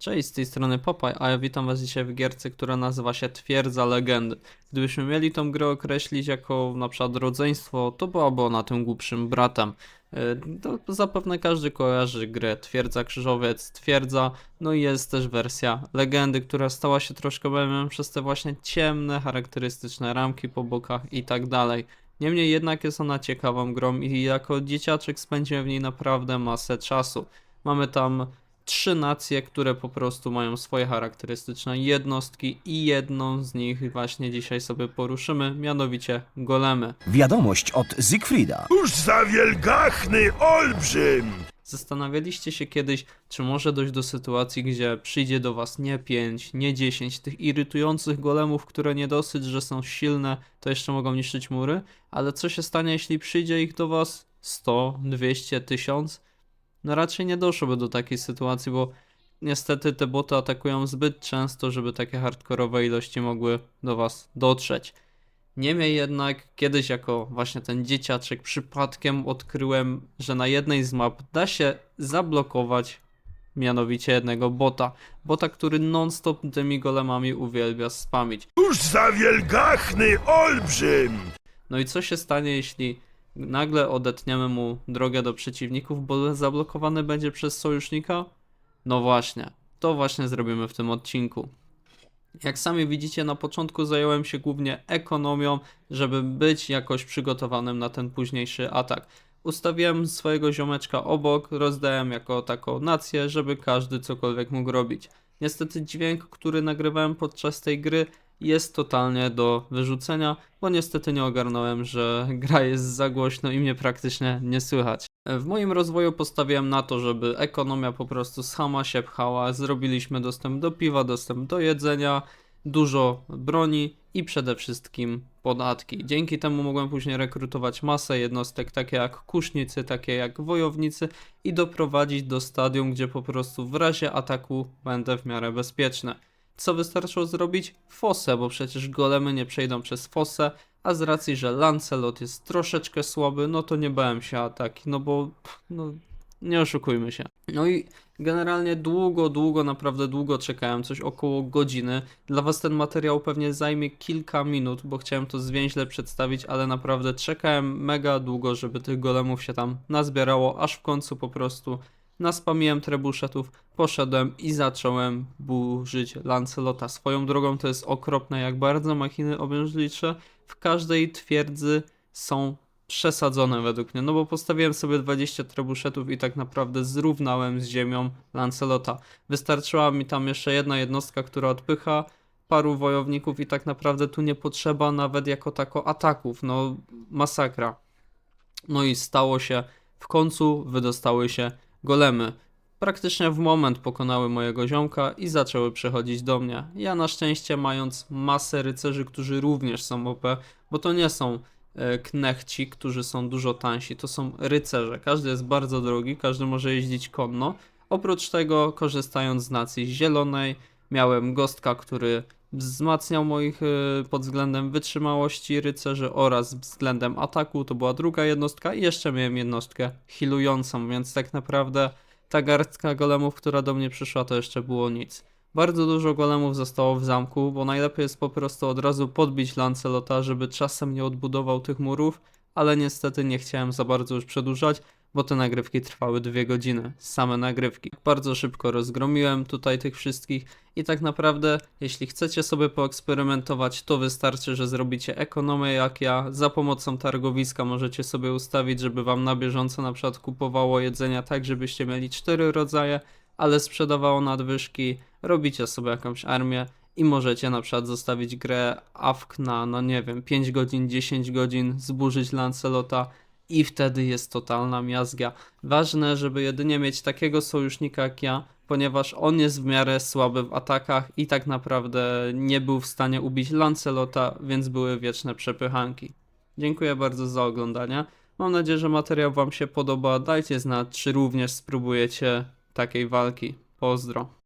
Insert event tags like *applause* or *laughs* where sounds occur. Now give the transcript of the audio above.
Cześć, z tej strony Popaj, a ja witam was dzisiaj w gierce, która nazywa się Twierdza Legendy. Gdybyśmy mieli tą grę określić jako na przykład rodzeństwo, to byłaby ona tym głupszym bratem. Yy, To zapewne każdy kojarzy grę Twierdza Krzyżowiec, Twierdza, no i jest też wersja Legendy, która stała się troszkę memem przez te właśnie ciemne, charakterystyczne ramki po bokach i tak dalej. Niemniej jednak jest ona ciekawą grą i jako dzieciaczek spędziłem w niej naprawdę masę czasu. Mamy tam trzy nacje, które po prostu mają swoje charakterystyczne jednostki i jedną z nich właśnie dzisiaj sobie poruszymy, mianowicie golemy. Wiadomość od Siegfrieda. Cóż za wielgachny olbrzym! Zastanawialiście się kiedyś, czy może dojść do sytuacji, gdzie przyjdzie do was nie 5, nie 10 tych irytujących golemów, które nie dosyć, że są silne, to jeszcze mogą niszczyć mury, ale co się stanie, jeśli przyjdzie ich do was 100, 200, 1000? No raczej nie doszłoby do takiej sytuacji, bo niestety te boty atakują zbyt często, żeby takie hardkorowe ilości mogły do was dotrzeć. Niemniej jednak, kiedyś jako właśnie ten dzieciaczek przypadkiem odkryłem, że na jednej z map da się zablokować mianowicie jednego bota. Bota, który non-stop tymi golemami uwielbia spamić. Cóż za wielgachny olbrzym! No i co się stanie, jeśli nagle odetniemy mu drogę do przeciwników, bo zablokowany będzie przez sojusznika? No właśnie, to właśnie zrobimy w tym odcinku. Jak sami widzicie, na początku zająłem się głównie ekonomią, żeby być jakoś przygotowanym na ten późniejszy atak. Ustawiłem swojego ziomeczka obok, rozdałem jako taką nację, żeby każdy cokolwiek mógł robić. Niestety dźwięk, który nagrywałem podczas tej gry jest totalnie do wyrzucenia, bo niestety nie ogarnąłem, że *laughs* gra jest za głośno i mnie praktycznie nie słychać. W moim rozwoju postawiłem na to, żeby ekonomia po prostu sama się pchała, zrobiliśmy dostęp do piwa, dostęp do jedzenia, dużo broni i przede wszystkim podatki. Dzięki temu mogłem później rekrutować masę jednostek, takie jak kusznicy, takie jak wojownicy i doprowadzić do stadium, gdzie po prostu w razie ataku będę w miarę bezpieczny. Co wystarczyło zrobić? Fosę, bo przecież golemy nie przejdą przez fosę, a z racji, że Lancelot jest troszeczkę słaby, no to nie bałem się ataki, no bo no, nie oszukujmy się. No i generalnie długo, długo, naprawdę długo czekałem, coś około godziny. Dla was ten materiał pewnie zajmie kilka minut, bo chciałem to zwięźle przedstawić, ale naprawdę czekałem mega długo, żeby tych golemów się tam nazbierało, aż w końcu po prostu naspamiłem trebuszetów, poszedłem i zacząłem burzyć Lancelota. Swoją drogą to jest okropne, jak bardzo machiny obężlicze w każdej twierdzy są przesadzone według mnie, no bo postawiłem sobie 20 trebuszetów i tak naprawdę zrównałem z ziemią Lancelota. Wystarczyła mi tam jeszcze jedna jednostka, która odpycha paru wojowników i tak naprawdę tu nie potrzeba nawet jako tako ataków, no masakra. No i stało się, w końcu wydostały się golemy. Praktycznie w moment pokonały mojego ziomka i zaczęły przechodzić do mnie. Ja na szczęście mając masę rycerzy, którzy również są OP, bo to nie są e, knechci, którzy są dużo tańsi, to są rycerze. Każdy jest bardzo drogi, każdy może jeździć konno. Oprócz tego, korzystając z nacji zielonej, miałem gostka, który wzmacniał moich y, pod względem wytrzymałości rycerzy oraz względem ataku, to była druga jednostka i jeszcze miałem jednostkę healującą, więc tak naprawdę ta garstka golemów, która do mnie przyszła, to jeszcze było nic. Bardzo dużo golemów zostało w zamku, bo najlepiej jest po prostu od razu podbić Lancelota, żeby czasem nie odbudował tych murów, ale niestety nie chciałem za bardzo już przedłużać, bo te nagrywki trwały dwie godziny, same nagrywki. Bardzo szybko rozgromiłem tutaj tych wszystkich i tak naprawdę, jeśli chcecie sobie poeksperymentować, to wystarczy, że zrobicie ekonomię jak ja. Za pomocą targowiska możecie sobie ustawić, żeby wam na bieżąco na przykład kupowało jedzenia tak, żebyście mieli cztery rodzaje, ale sprzedawało nadwyżki. Robicie sobie jakąś armię i możecie na przykład zostawić grę AFK na, no nie wiem, 5 godzin, 10 godzin, zburzyć Lancelota i wtedy jest totalna miazga. Ważne, żeby jedynie mieć takiego sojusznika jak ja, ponieważ on jest w miarę słaby w atakach i tak naprawdę nie był w stanie ubić Lancelota, więc były wieczne przepychanki. Dziękuję bardzo za oglądanie. Mam nadzieję, że materiał Wam się podoba. Dajcie znać, czy również spróbujecie takiej walki. Pozdro.